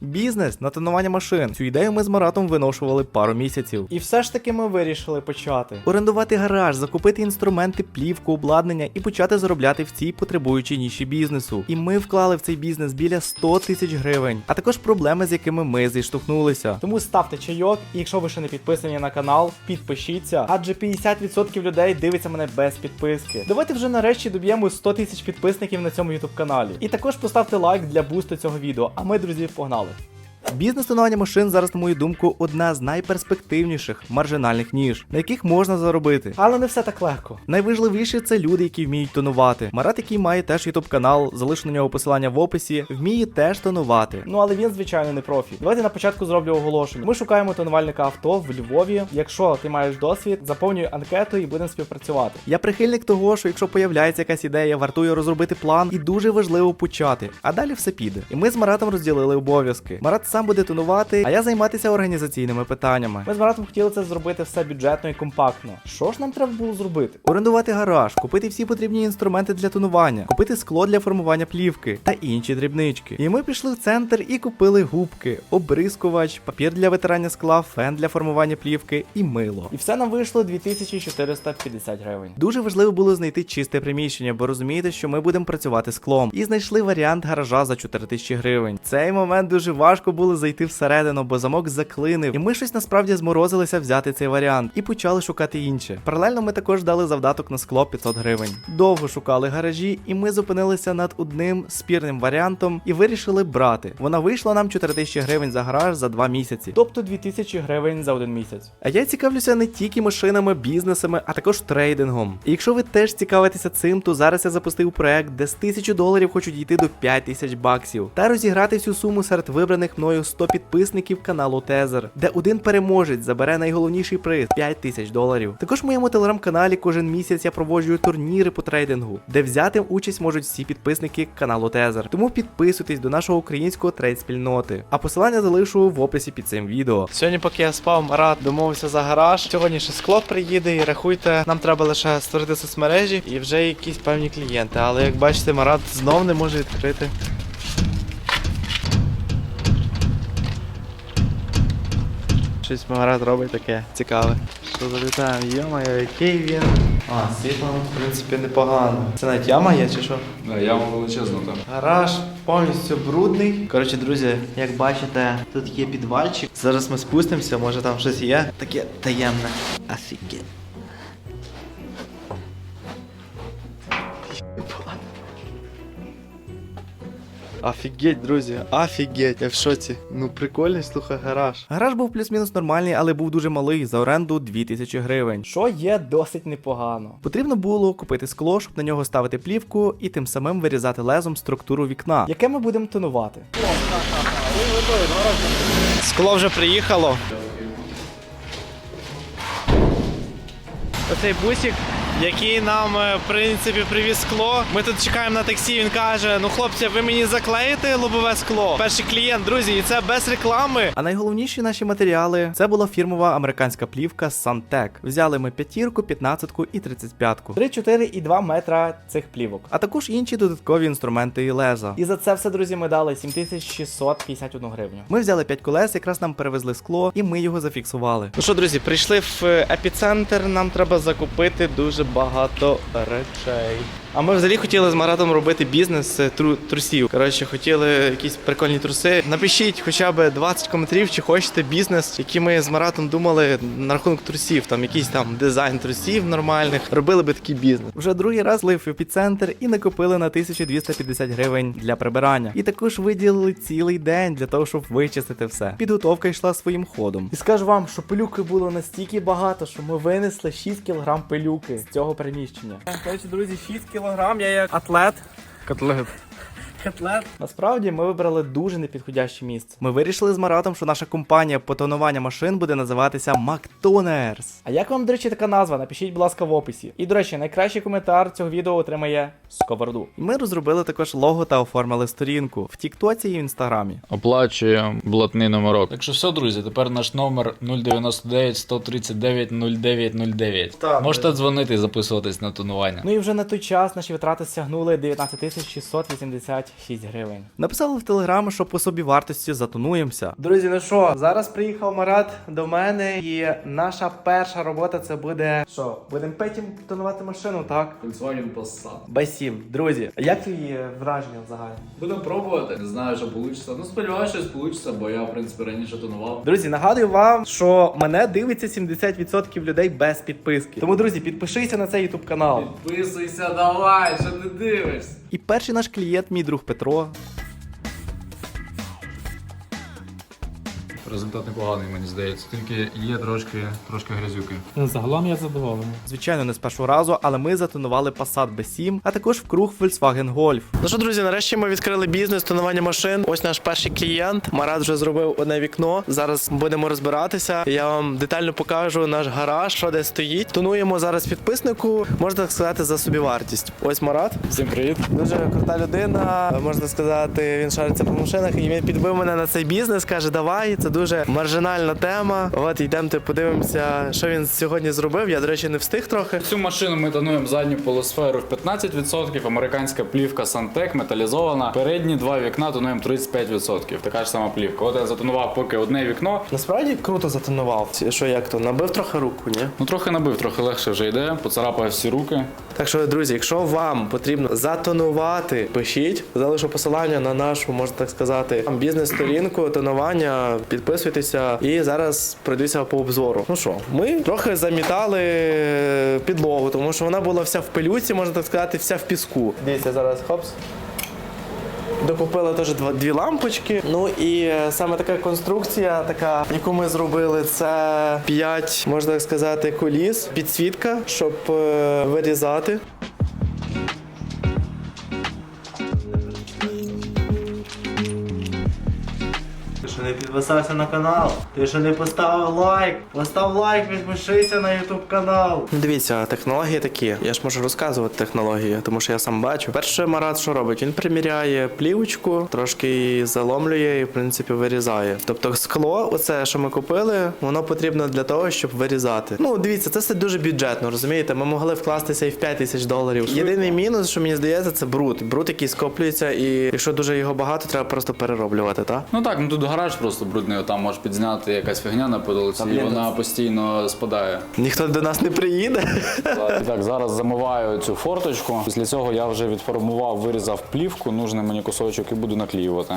Бізнес на тонування машин. Цю ідею ми з Маратом виношували пару місяців. І все ж таки ми вирішили почати. Орендувати гараж, закупити інструменти, плівку, обладнання і почати заробляти в цій потребуючій ніші бізнесу. І ми вклали в цей бізнес біля 100 тисяч гривень, а також проблеми, з якими ми зіштовхнулися. Тому ставте чайок, і якщо ви ще не підписані на канал, підпишіться, адже 50% людей дивиться мене без підписки. Давайте вже нарешті доб'ємо 100 тисяч підписників на цьому YouTube каналі. І також поставте лайк для бусту цього відео. А ми, друзі, погнали. Бізнес тонування машин зараз, на мою думку, одна з найперспективніших маржинальних ніж, на яких можна заробити. Але не все так легко. Найважливіше це люди, які вміють тонувати. Марат, який має теж ютуб канал, залишу на нього посилання в описі, вміє теж тонувати. Ну але він, звичайно, не профі. Давайте на початку зроблю оголошення. Ми шукаємо тонувальника авто в Львові. Якщо ти маєш досвід, заповнюй анкету і будемо співпрацювати. Я прихильник того, що якщо появляється якась ідея, вартує розробити план, і дуже важливо почати. А далі все піде. І ми з Маратом розділили обов'язки. Марат сам буде тонувати, а я займатися організаційними питаннями. Ми з Маратом хотіли це зробити все бюджетно і компактно. Що ж нам треба було зробити? Орендувати гараж, купити всі потрібні інструменти для тонування, купити скло для формування плівки та інші дрібнички. І ми пішли в центр і купили губки, обрискувач, папір для витирання скла, фен для формування плівки і мило. І все нам вийшло 2450 гривень. Дуже важливо було знайти чисте приміщення, бо розумієте, що ми будемо працювати склом. І знайшли варіант гаража за 4000 гривень. Цей момент дуже важко було зайти всередину, бо замок заклинив. І ми щось насправді зморозилися взяти цей варіант і почали шукати інше. Паралельно ми також дали завдаток на скло 500 гривень. Довго шукали гаражі, і ми зупинилися над одним спірним варіантом і вирішили брати. Вона вийшла нам 4000 гривень за гараж за 2 місяці. Тобто 2000 гривень за один місяць. А я цікавлюся не тільки машинами, бізнесами, а також трейдингом. І якщо ви теж цікавитеся цим, то зараз я запустив проект, де з 1000 доларів хочуть дійти до 5000 баксів, та розіграти всю суму серед вибраних мною 100 підписників каналу Тезер, де один переможець забере найголовніший приз 5000 доларів. Також в моєму телеграм-каналі кожен місяць я проводжую турніри по трейдингу, де взяти участь можуть всі підписники каналу Тезер. Тому підписуйтесь до нашого українського трейд-спільноти. А посилання залишу в описі під цим відео. Сьогодні, поки я спав, Марат домовився за гараж. Сьогодні ще скло приїде і рахуйте, нам треба лише створити соцмережі і вже якісь певні клієнти. Але як бачите, Марат знов не може відкрити. Щось Марат робить таке цікаве. Що залітаємо? Йо-моє, який він. А, світло, в принципі, непогано. Це навіть яма є чи що? Да, яма величезна там. Гараж повністю брудний. Коротше, друзі, як бачите, тут є підвальчик. Зараз ми спустимося, може там щось є. Таке таємне. Офігеть. Офігеть, друзі, офігеть. Я в шоці. Ну прикольний, слухай, гараж. Гараж був плюс-мінус нормальний, але був дуже малий за оренду 2000 гривень. Що є досить непогано. Потрібно було купити скло, щоб на нього ставити плівку і тим самим вирізати лезом структуру вікна. Яке ми будемо тонувати? Скло вже приїхало. Оцей бусик, який нам, е, в принципі, привіз скло. Ми тут чекаємо на таксі. Він каже: ну хлопці, ви мені заклеїте лобове скло. Перший клієнт, друзі, і це без реклами. А найголовніші наші матеріали це була фірмова американська плівка Santec. Взяли ми п'ятірку, п'ятнадцятку і тридцять п'ятку. 3, 4 і 2 метра цих плівок. А також інші додаткові інструменти і леза. І за це все, друзі, ми дали 7651 гривню. Ми взяли 5 колес, якраз нам перевезли скло, і ми його зафіксували. Ну що, друзі, прийшли в епіцентр. Нам треба закупити дуже багато речей. А ми взагалі хотіли з Маратом робити бізнес е, тру- трусів. Коротше, хотіли якісь прикольні труси. Напишіть хоча б 20 коментарів, чи хочете бізнес, який ми з Маратом думали на рахунок трусів, там якийсь там дизайн трусів нормальних. Робили би такий бізнес. Вже другий раз лив в епіцентр і накопили на 1250 гривень для прибирання. І також виділили цілий день для того, щоб вичистити все. Підготовка йшла своїм ходом. І скажу вам, що пилюки було настільки багато, що ми винесли 6 кг пилюки з цього приміщення. Коротше, друзі, 6 кг, я як атлет. Котлет. Атлет. Насправді ми вибрали дуже непідходяще місце. Ми вирішили з Маратом, що наша компанія по тонуванню машин буде називатися McToners. А як вам, до речі, така назва? Напишіть, будь ласка, в описі. І, до речі, найкращий коментар цього відео отримає сковороду. Ми розробили також лого та оформили сторінку в Тіктоці і в інстаграмі. Оплачуємо блатний номерок. Так що все, друзі, тепер наш номер 099 139 0909. Так, Можете дзвонити і записуватись на тонування. Ну і вже на той час наші витрати сягнули 19 680 6 гривень. Написали в телеграм, що по собі вартості затонуємося. Друзі, ну що, зараз приїхав Марат до мене, і наша перша робота це буде. Що, будемо потім тонувати машину, так? Volkswagen Passat. Б7. Друзі, як твої враження взагалі? Будемо пробувати. Не знаю, що вийде. Ну сподіваюся, що вийде, бо я, в принципі, раніше тонував. Друзі, нагадую вам, що мене дивиться 70% людей без підписки. Тому, друзі, підпишися на цей ютуб канал. Підписуйся, давай, що не дивишся. І перший наш клієнт, мій друг Петро. Результат непоганий, мені здається. Тільки є трошки, трошки грязюки. Загалом я задоволений. Звичайно, не з першого разу, але ми затонували Passat B7, а також в круг Volkswagen Golf. Ну що, друзі, нарешті ми відкрили бізнес тонування машин. Ось наш перший клієнт. Марат вже зробив одне вікно. Зараз будемо розбиратися. Я вам детально покажу наш гараж, що де стоїть. Тонуємо зараз підписнику, можна так сказати, за собівартість. Ось Марат. Всім привіт. Дуже крута людина, можна сказати, він шариться по машинах, і він підбив мене на цей бізнес. каже: давай, це дуже маржинальна тема. От йдемте, подивимося, що він сьогодні зробив. Я, до речі, не встиг трохи. Цю машину ми тонуємо задню полусферу в 15%, американська плівка Santec металізована. Передні два вікна тонуємо 35%. Така ж сама плівка. От я затонував поки одне вікно. Насправді круто затонував. Що як то? Набив трохи руку, ні? Ну трохи набив, трохи легше вже йде, поцарапав всі руки. Так що, друзі, якщо вам потрібно затонувати, пишіть. Залишу посилання на нашу, можна так сказати, бізнес-сторінку, тонування. Підписуйтеся і зараз пройдуся по обзору. Ну що, ми трохи замітали підлогу, тому що вона була вся в пилюці, можна так сказати, вся в піску. Дивіться, зараз хопс. Докупили теж дві лампочки. Ну і е, саме така конструкція, така, яку ми зробили, це 5, можна так сказати, коліс, підсвітка, щоб е, вирізати. Підписався на канал? Ти що не поставив лайк? Постав лайк, підпишися на ютуб канал. Ну дивіться, технології такі. Я ж можу розказувати технології, тому що я сам бачу. Перше Марат що робить? Він приміряє плівочку, трошки її заломлює і в принципі вирізає. Тобто скло, оце, що ми купили, воно потрібно для того, щоб вирізати. Ну дивіться, це все дуже бюджетно, розумієте? Ми могли вкластися і в 5 тисяч доларів. Єдиний мінус, що мені здається, це бруд. Бруд, який скоплюється, і якщо дуже його багато, треба просто перероблювати, так? Ну так, ну тут гараж просто брудний, там можеш підзняти якась фігня на подолиці, і вона постійно спадає. Ніхто до нас не приїде. Так, зараз замиваю цю форточку. Після цього я вже відформував, вирізав плівку, нужний мені кусочок і буду наклеювати.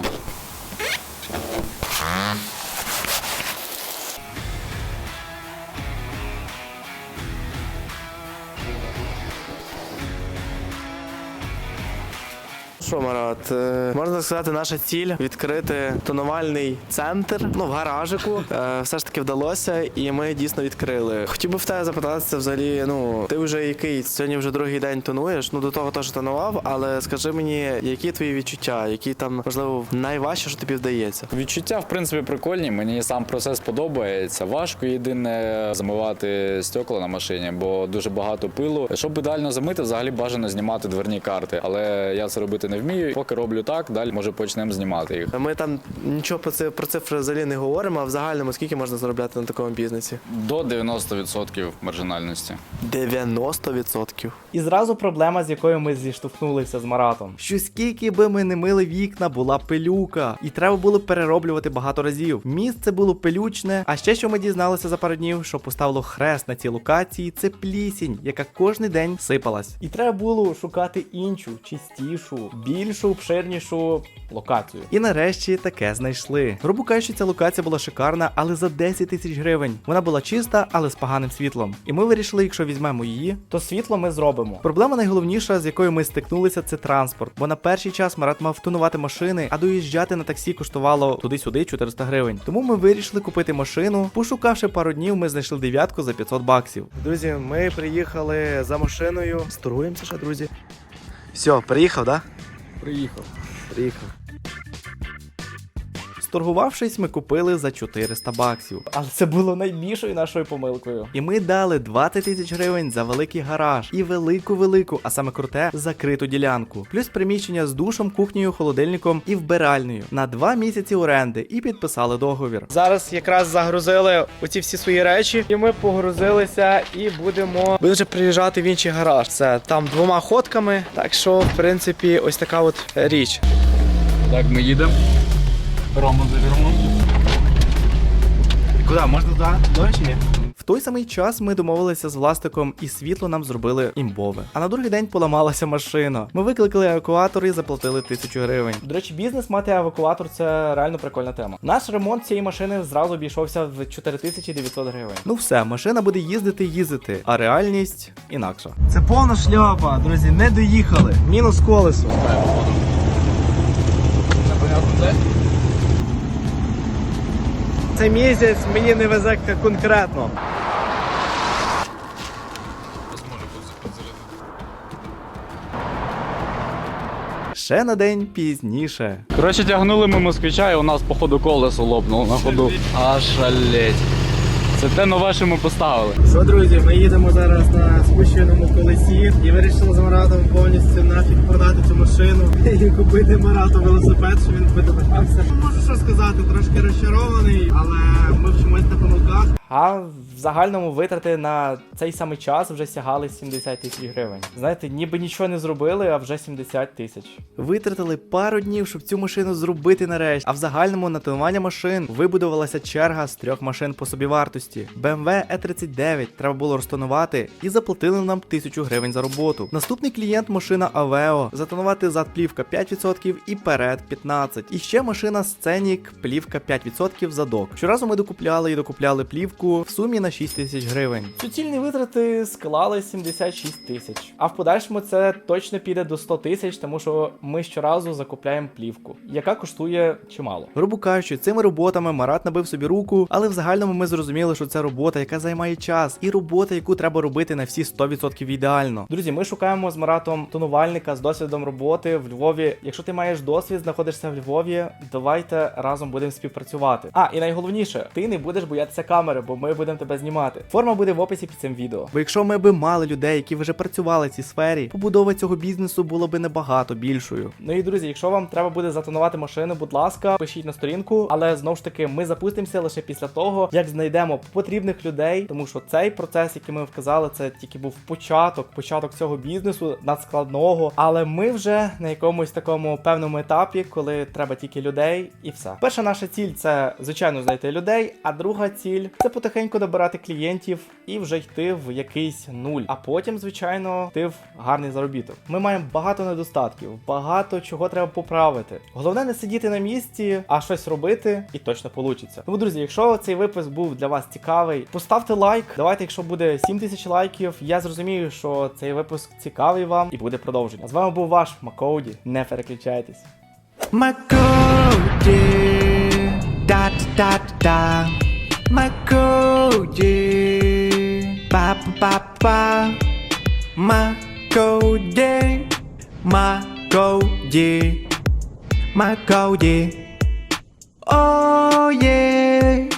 Що, Марат, е, можна сказати, наша ціль відкрити тонувальний центр, ну в гаражику. Е, Все ж таки вдалося, і ми дійсно відкрили. Хотів би в тебе запитатися взагалі. Ну ти вже який сьогодні вже другий день тонуєш. Ну до того теж тонував, але скажи мені, які твої відчуття, які там можливо найважче, що тобі вдається. Відчуття, в принципі, прикольні. Мені сам процес подобається. Важко єдине замивати стекла на машині, бо дуже багато пилу. Щоб ідеально замити, взагалі бажано знімати дверні карти. Але я це робити не вмію. Поки роблю так, далі може почнемо знімати їх. Ми там нічого про це про цифри взагалі не говоримо. А в загальному скільки можна заробляти на такому бізнесі? До 90% маржинальності. 90%. І зразу проблема, з якою ми зіштовхнулися з Маратом. Що скільки би ми не мили вікна, була пилюка, і треба було перероблювати багато разів. Місце було пилючне. А ще що ми дізналися за пару днів, що поставило хрест на цій локації, це плісінь, яка кожен день сипалась. І треба було шукати іншу, чистішу, більшу, обширнішу локацію. І нарешті таке знайшли. Грубо кажучи, ця локація була шикарна, але за 10 тисяч гривень. Вона була чиста, але з поганим світлом. І ми вирішили, якщо візьмемо її, то світло ми зробимо. Проблема найголовніша, з якою ми стикнулися, це транспорт. Бо на перший час Марат мав тонувати машини, а доїжджати на таксі коштувало туди-сюди 400 гривень. Тому ми вирішили купити машину. Пошукавши пару днів, ми знайшли дев'ятку за 500 баксів. Друзі, ми приїхали за машиною. Сторгуємося ще, друзі. Все, приїхав, да? Приїхав. Приїхав. Сторгувавшись, ми купили за 400 баксів. Але це було найбільшою нашою помилкою. І ми дали 20 тисяч гривень за великий гараж і велику велику, а саме круте, закриту ділянку. Плюс приміщення з душем, кухнею, холодильником і вбиральнею на два місяці оренди і підписали договір. Зараз якраз загрузили оці всі свої речі, і ми погрузилися і будемо будемо вже приїжджати в інший гараж. Це там двома ходками. Так що, в принципі, ось така от річ. Так, ми їдемо. Рому завірмо. Куди? Можна туди? До чи ні? В той самий час ми домовилися з власником, і світло нам зробили імбове. А на другий день поламалася машина. Ми викликали евакуатор і заплатили тисячу гривень. До речі, бізнес мати евакуатор це реально прикольна тема. Наш ремонт цієї машини зразу обійшовся в 4900 гривень. Ну все, машина буде їздити, їздити, а реальність інакша. Це повна шляпа, друзі, не доїхали. Мінус колесо. Цей місяць мені не везе конкретно. Ще на день пізніше. Коротше, тягнули ми москвича і у нас, походу, колесо лопнуло на ходу. Аж шалеть. Це те нове, що ми поставили. Що, друзі, ми їдемо зараз на спущеному колесі і вирішили з Маратом повністю нафіг продати цю машину і купити Марату велосипед, що він видавався. Можу що сказати, трошки розчарований, але ми вчимось на помилках. А в загальному витрати на цей самий час вже сягали 70 тисяч гривень. Знаєте, ніби нічого не зробили, а вже 70 тисяч. Витратили пару днів, щоб цю машину зробити нарешті. А в загальному на тонування машин вибудувалася черга з трьох машин по собівартості. BMW E39 треба було розтонувати і заплатили нам 1000 гривень за роботу. Наступний клієнт машина Aveo. Затонувати зад плівка 5% і перед 15%. І ще машина Scenic, плівка 5% задок. Щоразу ми докупляли і докупляли плівку в сумі на 6 тисяч гривень. Суцільні витрати склали 76 тисяч. А в подальшому це точно піде до 100 тисяч, тому що ми щоразу закупляємо плівку, яка коштує чимало. Грубо кажучи, цими роботами Марат набив собі руку, але в загальному ми зрозуміли, що це робота, яка займає час, і робота, яку треба робити на всі 100% ідеально. Друзі, ми шукаємо з Маратом тонувальника з досвідом роботи в Львові. Якщо ти маєш досвід, знаходишся в Львові, давайте разом будемо співпрацювати. А і найголовніше, ти не будеш боятися камери, бо ми будемо тебе знімати. Форма буде в описі під цим відео. Бо якщо ми би мали людей, які вже працювали в цій сфері, побудова цього бізнесу була би набагато більшою. Ну і друзі, якщо вам треба буде затонувати машину, будь ласка, пишіть на сторінку, але знову ж таки ми запустимося лише після того, як знайдемо потрібних людей, тому що цей процес, який ми вказали, це тільки був початок, початок цього бізнесу надскладного. Але ми вже на якомусь такому певному етапі, коли треба тільки людей, і все. Перша наша ціль це звичайно знайти людей. А друга ціль це потихеньку добирати клієнтів і вже йти в якийсь нуль. А потім, звичайно, йти в гарний заробіток. Ми маємо багато недостатків, багато чого треба поправити. Головне не сидіти на місці, а щось робити, і точно получиться. Тому, друзі, якщо цей випуск був для вас цікавий, поставте лайк. Давайте, якщо буде 7 тисяч лайків, я зрозумію, що цей випуск цікавий вам і буде продовження. З вами був ваш Макоуді. Не переключайтесь. Макоуді, да да да Макоуді, па па па Макоуді, Макоуді, Макоуді. Oh yeah.